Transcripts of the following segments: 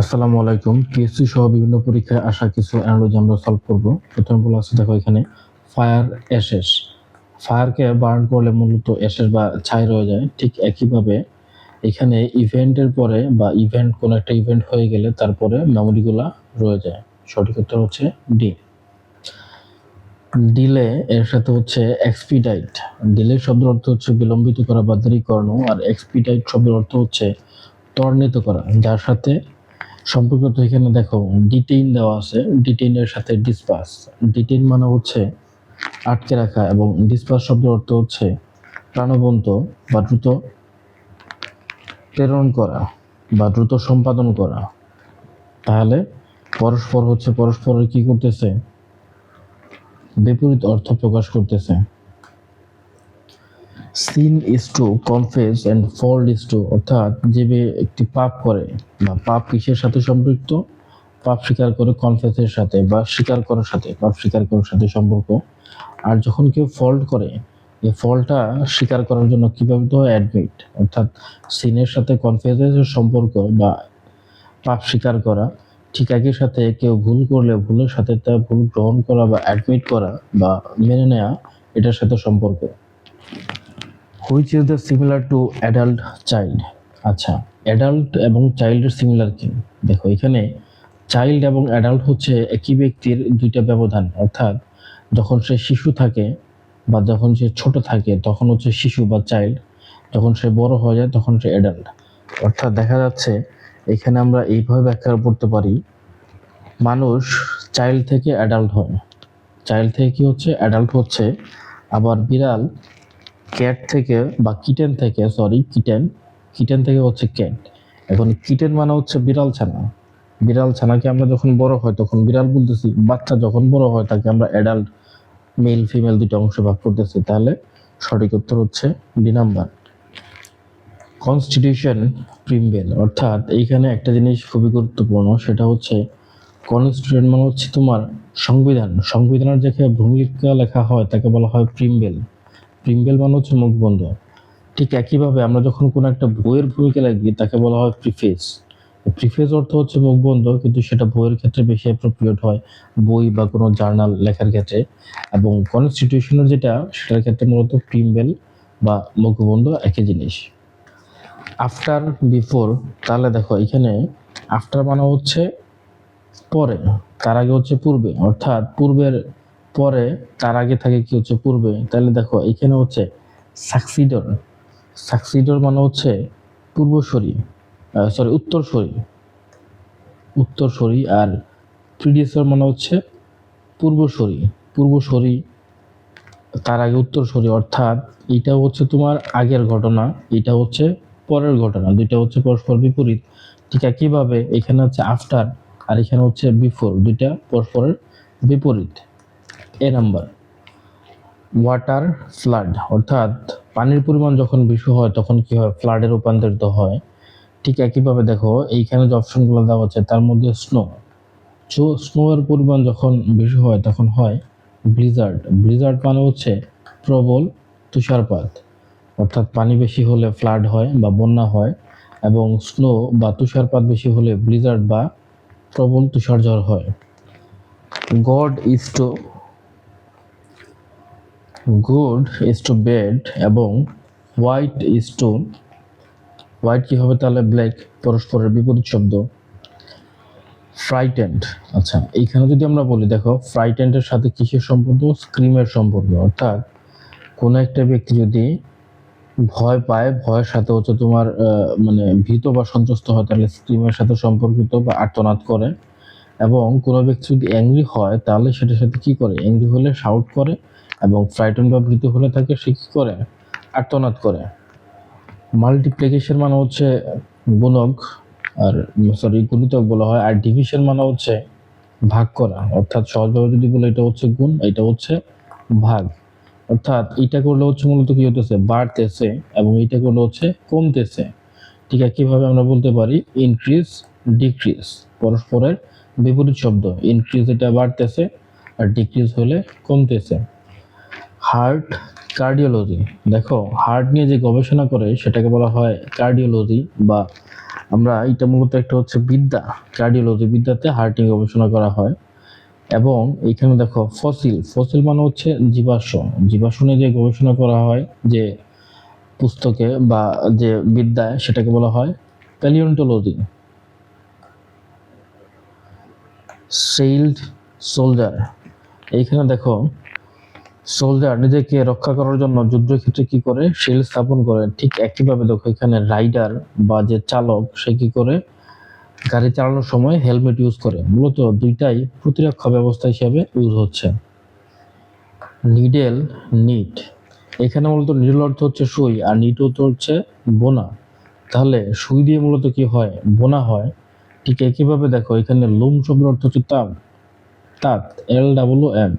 আসসালামু আলাইকুম। পিএসসি সহ বিভিন্ন পরীক্ষায় আসা কিছু অ্যানালজি আমরা সলভ করব। প্রথমে বলা আছে, দেখো এখানে ফায়ার অ্যাশেস ফায়ারকে বার্ন করলে মূলত অ্যাশেস বা ছাই রয়ে যায়। ঠিক একইভাবে এখানে ইভেন্টের পরে বা ইভেন্ট কোনো একটা ইভেন্ট হয়ে গেলে তারপরে মেমোরিগুলা রয়ে যায়। সঠিক উত্তর হচ্ছে ডি ডিলে এর সাথে হচ্ছে এক্সপিডাইট ডিলে শব্দের অর্থ হচ্ছে বিলম্বিত করা বা দেরি আর এক্সপিডাইট শব্দের অর্থ হচ্ছে ত্বরান্বিত করা, যার সাথে সম্পর্কিত এখানে দেখো ডিটেইন দেওয়া আছে ডিটেইনের সাথে ডিসপাস ডিটেইন মানে হচ্ছে আটকে রাখা এবং ডিসপাস শব্দের অর্থ হচ্ছে প্রাণবন্ত বা দ্রুত প্রেরণ করা বা দ্রুত সম্পাদন করা। তাহলে পরস্পর হচ্ছে পরস্পরের কি করতেছে? বিপরীত অর্থ প্রকাশ করতেছে। Sin is to confess and fall is to অর্থাৎ যে একটি পাপ করে, বা পাপ কিসের সাথে সম্পৃক্ত? পাপ স্বীকার করে কনফেসের সাথে, বা স্বীকার করার সাথে, পাপ স্বীকার করার সাথে সম্পর্ক। আর যখন কেউ ফল্ট করে, এই ফলটা স্বীকার করার জন্য কীভাবে তো অ্যাডমিট অর্থাৎ সিনের সাথে কনফেসের সম্পর্ক বা পাপ স্বীকার করা, ঠিক একই সাথে কেউ ভুল করলে ভুলের সাথে তা ভুল গ্রহণ করা বা অ্যাডমিট করা বা মেনে নেওয়া এটার সাথে সম্পর্ক। Which is the similar to adult child আচ্ছা অ্যাডাল্ট এবং চাইল্ডের সিমিলার কি? দেখো, এখানে চাইল্ড এবং অ্যাডাল্ট হচ্ছে একই ব্যক্তির দুইটা ব্যবধান। অর্থাৎ যখন সে শিশু থাকে বা যখন সে ছোট থাকে, তখন হচ্ছে শিশু বা চাইল্ড যখন সে বড় হয়ে যায়, তখন সে অ্যাডাল্ট অর্থাৎ দেখা যাচ্ছে, এখানে আমরা এইভাবে ব্যাখ্যা করতে পারি, মানুষ চাইল্ড থেকে অ্যাডাল্ট হয়। চাইল্ড থেকে কি হচ্ছে? অ্যাডাল্ট হচ্ছে। আবার বিড়াল ক্যাট থেকে বা কিটেন থেকে সরি কিটেন কিটেন থেকে হচ্ছে ক্যাট এখন কিটেন মানে হচ্ছে বিড়াল ছানা। বিড়াল ছানাকে আমরা যখন বড় হয়, তখন বিড়াল বলতেছি, বাচ্চা যখন বড় হয়, তাকে আমরা অ্যাডাল্ট মেল ফিমেল দুটো অংশে ভাগ করতেছি। তাহলে সঠিক উত্তর হচ্ছে ডি নাম্বার। কনস্টিটিউশন প্রিমবেল অর্থাৎ এইখানে একটা জিনিস খুবই গুরুত্বপূর্ণ, সেটা হচ্ছে কনস্টিটিউশন মানে হচ্ছে তোমার সংবিধান। সংবিধানের যেখানে ভূমিকা লেখা হয়, তাকে বলা হয় প্রিমবেল প্রিমবেল মানে হচ্ছে মুখবন্ধ। ঠিক একইভাবে আমরা যখন কোনো একটা বইয়ের ভূমিকা লাগি তাকে বলা হয় প্রিফেস প্রিফেস অর্থ হচ্ছে মুখবন্ধ, কিন্তু সেটা বইয়ের ক্ষেত্রে বেশি অ্যাপ্রোপ্রিয়েট হয়, বই বা কোনো জার্নাল লেখার ক্ষেত্রে। এবং কনস্টিটিউশনের যেটা, সেটার ক্ষেত্রে মূলত প্রিমবেল বা মুখবন্ধ একই জিনিস। আফটার বিফোর তাহলে দেখো এখানে আফটার মানে হচ্ছে পরে, তার আগে হচ্ছে পূর্বে। অর্থাৎ পূর্বের পরে তার আগে থাকে কি হচ্ছে পূর্বে? তাহলে দেখো, এখানে হচ্ছে সাকসিডর সাকসিডর মানে হচ্ছে পূর্বসরী সরি উত্তরসরী। উত্তরসরী আর প্রিডিসর মানে হচ্ছে পূর্বসরি। পূর্বসরী, তার আগে উত্তরসরী, অর্থাৎ এটা হচ্ছে তোমার আগের ঘটনা, এটা হচ্ছে পরের ঘটনা, দুইটা হচ্ছে পরস্পর বিপরীত। ঠিক একইভাবে এখানে হচ্ছে আফটার আর এখানে হচ্ছে বিফোর দুইটা পরস্পরের বিপরীত। নাম্বার। ওয়াটার ফ্লাড অর্থাৎ পানির পরিমাণ যখন বেশি হয়, তখন কি হয়? ফ্লাডে রূপান্তরিত হয়। ঠিক একইভাবে দেখো, এইখানে যে অপশনগুলো দেওয়া আছে, তার মধ্যে স্নো সো স্নো এর পরিমাণ যখন বেশি হয়, তখন হয় ব্লিজার্ড ব্লিজার্ড মানে হচ্ছে প্রবল তুষারপাত। অর্থাৎ পানি বেশি হলে ফ্লাড হয় বা বন্যা হয়, এবং স্নো বা তুষারপাত বেশি হলে ব্লিজার্ড বা প্রবল তুষারঝড় হয়। God is good is to bad এবং হোয়াইট ইজ টু, হোয়াইট কী হবে তাহলে ব্ল্যাক? পরস্পরের বিপরীত শব্দ। ফ্রাইটেন্ড। আচ্ছা এইখানে যদি আমরা বলি, দেখো, ফ্রাইটেন্ডের সাথে কিসের সম্পর্ক? স্ক্রিমের সম্পর্ক। অর্থাৎ কোনো একটা ব্যক্তি যদি ভয় পায়, ভয়ের সাথে হচ্ছে তোমার মানে ভীত বা সন্ত্রস্ত হয়, তাহলে স্ক্রিমের সাথে সম্পর্কিত বা আর্তনাদ করে। এবং কোনো ব্যক্তি যদি অ্যাংরি হয়, তাহলে সেটার সাথে কি করে? অ্যাংরি হলে শাউট করে। এবং ফ্রাইটন বা ভীত হলে তাকে সে করে আর্তনাদ করে। মাল্টিপ্লিকেশন মানে হচ্ছে গুণক আর সরি গুণিতক বলা হয়, আর ডিভিশন মানে হচ্ছে ভাগ করা। অর্থাৎ সহজভাবে যদি বলে, এটা হচ্ছে গুণ, এটা হচ্ছে ভাগ। অর্থাৎ এটা করলে হচ্ছে মূলত কি হতেছে? বাড়তেছে এবং এটা করলে হচ্ছে কমতেছে। ঠিক একইভাবে আমরা বলতে পারি? ইনক্রিজ ডিক্রিজ পরস্পরের বিপরীত শব্দ। ইনক্রিজ এটা বাড়তেছে আর ডিক্রিজ হলে কমতেছে। Heart cardiology. দেখো, হার্ট নিয়ে যে গবেষণা করে, সেটাকে বলা হয় কার্ডিওলজি বা আমরা এটা মূলত একটা হচ্ছে বিদ্যা, কার্ডিওলজি বিদ্যাতে হার্ট নিয়ে গবেষণা করা হয়। এবং এখানে দেখো, ফসিল ফসিল মানে হচ্ছে জীবাশ্ম। জীবাশ্ম নিয়ে যে গবেষণা করা হয়, যে পুস্তকে বা যে বিদ্যায়, সেটাকে বলা হয় প্যালিওন্টোলজি। Sailed soldier. এইখানে দেখো সোলজার নিজেকে রক্ষা করার জন্য যুদ্ধক্ষেত্রে কি করে? শিল স্থাপন করে। ঠিক একইভাবে দেখো, এখানে রাইডার বা যে চালক, সে কি করে? গাড়ি চালানোর সময় হেলমেট ইউজ করে। মূলত দুইটাই প্রতিরক্ষা ব্যবস্থা হিসেবে ইউজ হচ্ছে। Needle, knit. এখানে মূলত নিডল অর্থ হচ্ছে সুই, আর নিট অর্থ হচ্ছে বোনা। তাহলে সুই দিয়ে মূলত কি হয়? বোনা হয়। ঠিক একইভাবে দেখো, এখানে লুম শব্দের অর্থ হচ্ছে তাপ তাঁত এল ডাবলু এম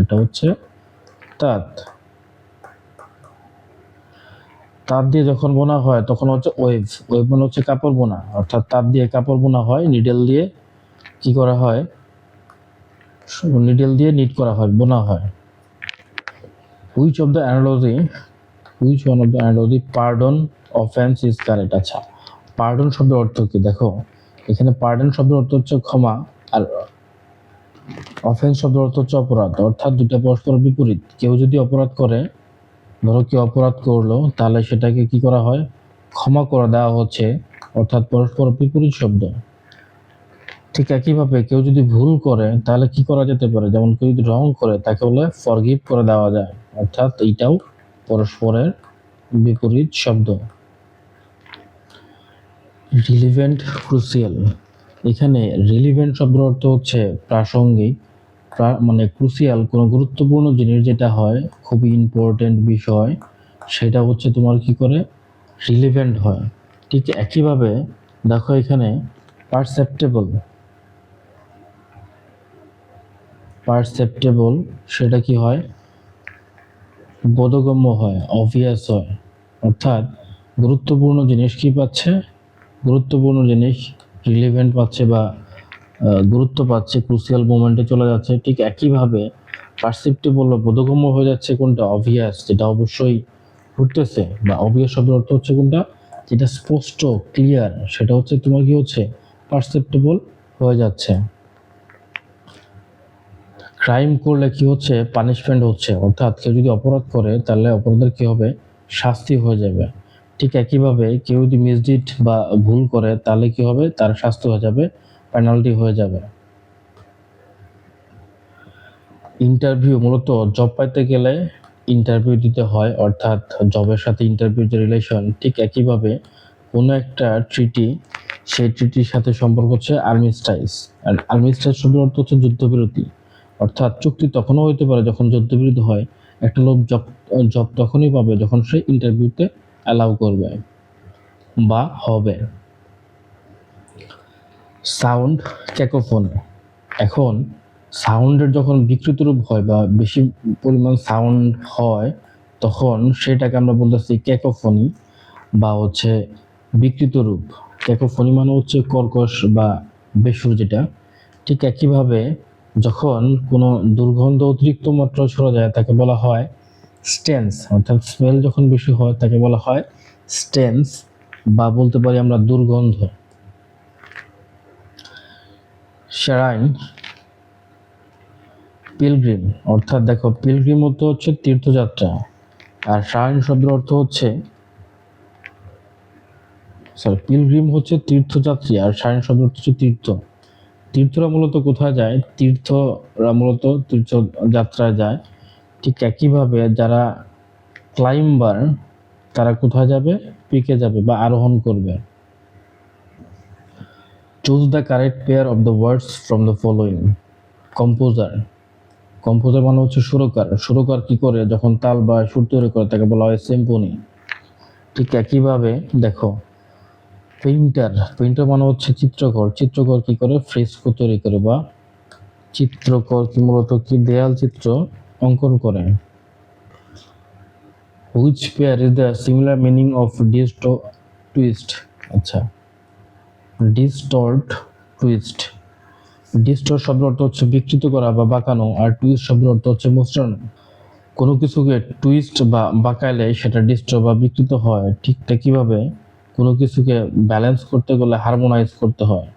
এটা হচ্ছে তাঁত তাঁত দিয়ে যখন বোনা হয়, তখন হচ্ছে ওয়েভ। ওয়েভ মানে হচ্ছে কাপড় বোনা। অর্থাৎ তাঁত দিয়ে কাপড় বোনা হয়, নিডেল দিয়ে কি করা হয়? নিডেল দিয়ে নিট করা হয়, বোনা হয়। Which of the analogy which one of the analogy pardon offence is correct আচ্ছা পার্ডন শব্দের অর্থ কি? দেখো, এখানে পার্ডন শব্দের অর্থ হচ্ছে ক্ষমা আর অফেন্স শব্দের অর্থ হচ্ছে অপরাধ। অর্থাৎ দুটা পরস্পর বিপরীত। কেউ যদি অপরাধ করে, ধরো কেউ অপরাধ করল, তাহলে সেটাকে কি করা হয়? ক্ষমা করে দেওয়া হচ্ছে, অর্থাৎ পরস্পর বিপরীত শব্দ। ঠিক একইভাবে কেউ যদি ভুল করে, তাহলে কি করা যেতে পারে? যেমন কেউ যদি রং করে, তাকে বলে ফরগিভ করে দেওয়া যায়। অর্থাৎ এইটাও পরস্পরের বিপরীত শব্দ। রিলিভেন্ট ক্রুসিয়াল এখানে রিলিভেন্ট শব্দের অর্থ হচ্ছে প্রাসঙ্গিক। প্রা- মানে ক্রুসিয়াল কোনো গুরুত্বপূর্ণ জিনিস যেটা হয়, খুবই ইম্পর্টেন্ট বিষয়, সেটা হচ্ছে তোমার কি করে? রিলিভেন্ট হয়। ঠিক একইভাবে দেখো এখানে পারসেপ্টেবল পারসেপ্টেবল সেটা কি হয়? বোধগম্য হয় অবভিয়াস হয়। অর্থাৎ গুরুত্বপূর্ণ জিনিস কি পাচ্ছে? গুরুত্বপূর্ণ জিনিস রিলিভেন্ট পাচ্ছে বা গুরুত্ব পাচ্ছে ক্রুসিয়াল মোমেন্টে চলে যাচ্ছে। ঠিক একইভাবে পারসেপ্টেবল বোধগম্য হয়ে যাচ্ছে কোনটা? অবভিয়াস যেটা অবশ্যই ঘটতেছে, বা অবভিয়াস শব্দের অর্থ হচ্ছে কোনটা? যেটা স্পষ্ট ক্লিয়ার সেটা হচ্ছে তোমার কি হচ্ছে? পারসেপ্টেবল হয়ে যাচ্ছে। ক্রাইম করলে কি হচ্ছে? পানিশমেন্ট হচ্ছে। অর্থাৎ কেউ যদি অপরাধ করে, তাহলে অপরাধের কি হবে? শাস্তি হয়ে যাবে। ঠিক একইভাবে কেউ যদি মিসডিট বা ভুল করে, তাহলে কি হবে? তার শাস্তি হয়ে যাবে। পেনাল্টি হয়ে যাবে। ইন্টারভিউ মূলত জব পাইতে গেলে ইন্টারভিউ দিতে হয়, অর্থাৎ জবের সাথে ইন্টারভিউ যে রিলেশন ঠিক একইভাবে কোনো একটা ট্রিটি সেই ট্রিটির সাথে সম্পর্ক হচ্ছে আর্মি স্টাইস আর আর্মি স্টাইস শব্দের অর্থ হচ্ছে যুদ্ধবিরতি, অর্থাৎ চুক্তি তখনও হতে পারে যখন যুদ্ধবিরতি হয়, একটা লোক জব জব তখনই পাবে যখন সে ইন্টারভিউতে অ্যালাউ করবে বা হবে। Sound cacophony. এখন সাউন্ডের যখন বিকৃত রূপ হয় বা বেশি পরিমাণ সাউন্ড হয়, তখন সেটাকে আমরা বলতেছি ক্যাকোফোনি বা হচ্ছে বিকৃত রূপ। ক্যাকোফোনি মানে হচ্ছে কর্কশ বা বেসুর যেটা। ঠিক একইভাবে যখন কোনো দুর্গন্ধ অতিরিক্ত মাত্রা ছড়া যায়, তাকে বলা হয় স্টেন্স। অর্থাৎ স্মেল যখন বেশি হয়, তাকে বলা হয় স্টেন্স বা বলতে পারি আমরা দুর্গন্ধ। শ্যারাইন পিলগ্রিম অর্থাৎ দেখো পিলগ্রিম অর্থ হচ্ছে তীর্থযাত্রা, আর শারাইন শব্দের অর্থ হচ্ছে সরি পিলগ্রিম হচ্ছে তীর্থযাত্রী, আর শারাইন শব্দের অর্থ হচ্ছে তীর্থ। তীর্থরা মূলত কোথায় যায়? তীর্থরা মূলত তীর্থযাত্রায় যায়। ঠিক একইভাবে যারা ক্লাইম্বার তারা কোথায় যাবে? পিকে যাবে বা আরোহণ করবে। Choose the correct pair of the words from the following composer composer মানে হচ্ছে সুরকার। সুরকার কি করে? যখন তাল বা সুর তৈরি করে, তাকে বলা হয় সিম্ফনি ঠিক একইভাবে দেখো পেইন্টার পেইন্টার মানে হচ্ছে চিত্রকর। চিত্রকর কি করে? ফ্রেস্কো তৈরি করে বা চিত্রকর কি মূলত কি? দেয়াল চিত্র অঙ্কন করে। Which pair is the similar meaning of distort twist আচ্ছা। ডিস্টর্ট টুইস্ট ডিস্টর্ট শব্দের অর্থ হচ্ছে বিকৃত করা বা বাঁকানো, আর টুইস্ট শব্দের অর্থ হচ্ছে মোচড়ানো। কোনো কিছুকে টুইস্ট বা বাঁকাইলে সেটা ডিস্ট বা বিকৃত হয়। ঠিক একইভাবে কোনো কিছুকে ব্যালেন্স করতে গেলে হারমোনাইজ করতে হয়।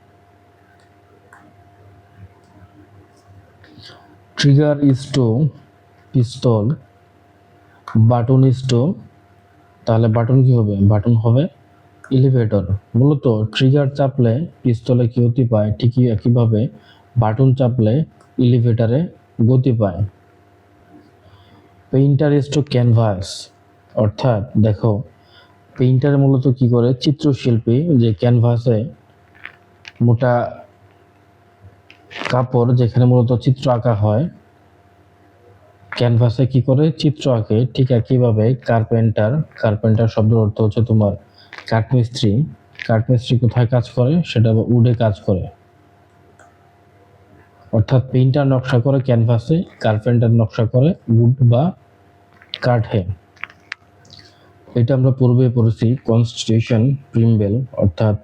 Trigger is to pistol button is to তাহলে বাটন কি হবে? বাটন হবে এলিভেটর মূলত ট্রিগার চাপলে পিস্তলে কি গতি পায়, ঠিকই একইভাবে বাটন চাপলে এলিভেটরে গতি পায়। Painter is to canvas. অর্থাৎ দেখো, পেইন্টার মূলত কি করে? চিত্রশিল্পী যে ক্যানভাসে মোটা কাপড় যেখানে মূলত চিত্র আঁকা হয়, ক্যানভাসে কি করে? চিত্র আঁকে। ঠিক একইভাবে কার্পেন্টার কার্পেন্টার শব্দের অর্থ হচ্ছে তোমার কাঠমিস্ত্রি কাঠমিস্ত্রি কোথায় কাজ করে? সেটা উডে কাজ করে। অর্থাৎ পেইন্টার নকশা করে ক্যানভাসে, কার্পেন্টার নকশা করে উড বা কাঠে এটা আমরা পূর্বে পড়েছি কনস্টিটিউশন প্রিমবেল অর্থাৎ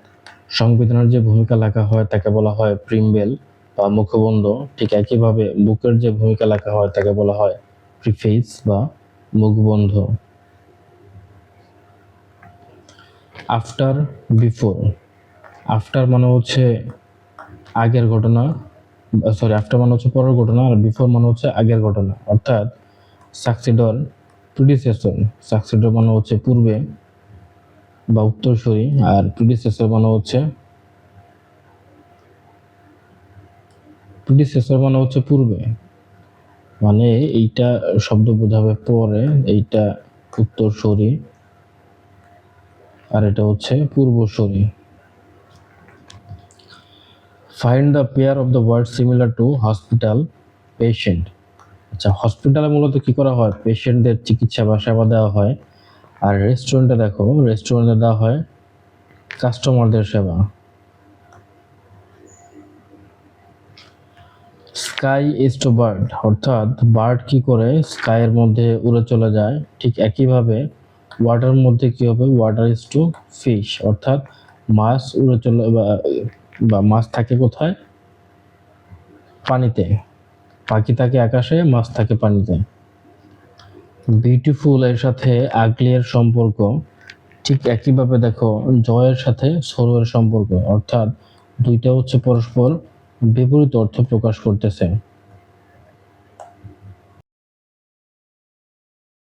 সংবিধানের যে ভূমিকা লেখা হয় তাকে বলা হয় প্রিমবেল বা মুখবন্ধ। ঠিক একইভাবে বুকের যে ভূমিকা লেখা হয় তাকে বলা হয় প্রিফেস বা মুখবন্ধ। আফটার বিফোর আফটার মানে হচ্ছে আগের ঘটনা সরি আফটার মানে হচ্ছে পরের ঘটনা আর বিফোর মানে হচ্ছে আগের ঘটনা। অর্থাৎ সাকসিডর প্রিডিসেসর সাকসিডর মানে হচ্ছে পূর্বে বা উত্তরসূরি আর প্রিডিসেসর মানে হচ্ছে প্রিডিসেসর মানে হচ্ছে পূর্বে। মানে এইটা শব্দ বোঝাবে পরে, এইটা উত্তরসূরি আর এটা হচ্ছে পূর্বসূরি find the pair of the word similar to hospital patient আচ্ছা হসপিটালে মূলত কি করা হয়? পেশেন্টদের চিকিৎসা বা সেবা দেওয়া হয়। আর রেস্টুরেন্টে দেখো রেস্টুরেন্টে দেওয়া হয় কাস্টমারদের সেবা। স্কাই ইজ টু বার্ড অর্থাৎ বার্ড কি করে? স্কাইয়ের মধ্যে উড়ে চলে যায়। ঠিক একইভাবে ওয়াটার মধ্যে কি হবে? ওয়াটার ইজ টু ফিশ অর্থাৎ মাছ উড়ে চলে, বা- মাছ থাকে কোথায়? পানিতে। পাখি থাকে আকাশে, মাছ থাকে পানিতে। বিউটিফুল এর সাথে আগলি এর সম্পর্ক। ঠিক একইভাবে দেখো, জয়ের সাথে সরুয়ের সম্পর্ক। অর্থাৎ দুইটা হচ্ছে পরস্পর বিপরীত অর্থ প্রকাশ করতেছে।